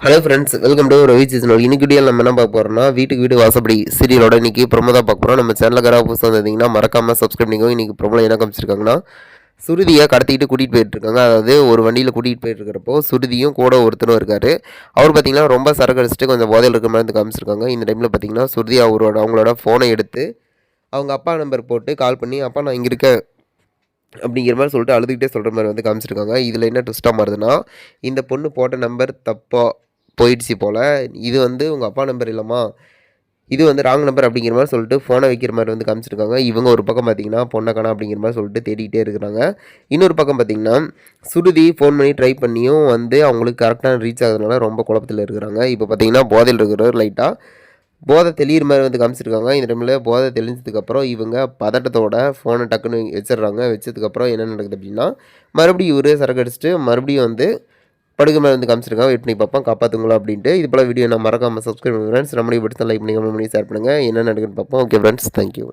Hello friends welcome to Ravi seasonal இன்னைக்கு video நம்ம என்ன பார்க்க போகிறோம்னா வீட்டுக்கு வீடு வாசப்படி சீரியலோட இன்னைக்கு ப்ரொமோ தான் பார்க்க போகிறோம் நம்ம சேனலில் கராக புதுசாக வந்திருந்தீங்கன்னா மறக்காமல் சப்ஸ்கிரைப் பண்ணிக்கோ இன்னைக்கு ப்ரொமோ என்ன காமிச்சிருக்காங்கன்னா சுருதியை கடத்திட்டு கூட்டிகிட்டு போயிட்டுருக்காங்க அதாவது ஒரு வண்டியில் கூட்டிகிட்டு போயிட்டு இருக்கிறப்போ சுருதியும் கூட ஒருத்தரும் இருக்கார். அவர் பார்த்தீங்கன்னா ரொம்ப சரக்கு அடிச்சுட்டு கொஞ்சம் போதையில் இருக்கிற மாதிரி வந்து காமிச்சிருக்காங்க. இந்த டைமில் பார்த்தீங்கன்னா சுருதி அவரோட அவங்களோட ஃபோனை எடுத்து அவங்க அப்பா நம்பர் போட்டு கால் பண்ணி அப்பா நான் இங்கே இருக்கேன். அப்படிங்கிற மாதிரி சொல்லிட்டு அழுதுகிட்டே சொல்கிற மாதிரி வந்து காமிச்சிருக்காங்க. இதில் என்ன ட்விஸ்ட்டாக மாறுதுன்னா இந்த பொண்ணு போட்ட நம்பர் தப்பாக போயிடுச்சு போல். இது வந்து உங்கள் அப்பா நம்பர் இல்லைம்மா. இது வந்து ராங் நம்பர் அப்படிங்கிற மாதிரி சொல்லிட்டு ஃபோனை வைக்கிற மாதிரி வந்து காமிச்சிருக்காங்க. இவங்க ஒரு பக்கம் பார்த்தீங்கன்னா பொண்ணை காணா அப்படிங்கிற மாதிரி சொல்லிட்டு தேடிக்கிட்டே இருக்கிறாங்க. இன்னொரு பக்கம் பார்த்தீங்கன்னா சுருதி ஃபோன் பண்ணி ட்ரை பண்ணியும் வந்து அவங்களுக்கு கரெக்டான ரீச் ஆகுறதுனால ரொம்ப குழப்பத்தில் இருக்கிறாங்க. இப்போ பார்த்தீங்கன்னா போதையில் இருக்கிறவர் லைட்டாக போதை தெளிகிற மாதிரி வந்து காமிச்சிருக்காங்க. இந்த டைமில் போதை தெளிஞ்சதுக்கப்புறம் இவங்க பதட்டத்தோட ஃபோனை டக்குன்னு வச்சிடுறாங்க. வச்சதுக்கப்புறம் என்ன நடக்குது அப்படின்னா மறுபடியும் இவரே சரக்கு அடிச்சுட்டு மறுபடியும் வந்து படுக்கை மேலே வந்து காமிச்சிருக்காங்க. வெயிட் பண்ணி பார்ப்போம். காப்பாற்றுங்களா அப்படின்ட்டு. இது போல் வீடியோ நான் மறக்காமல் சப்ஸ்கிரைப் பண்ணுங்கள் ஃப்ரெண்ட்ஸ் நம்மளுடைய படுத்த லைக் பண்ணி கமெண்ட் பண்ணி ஷேர் பண்ணுங்கள் என்ன நடக்குதுன்னு பார்ப்போம். Okay friends thank you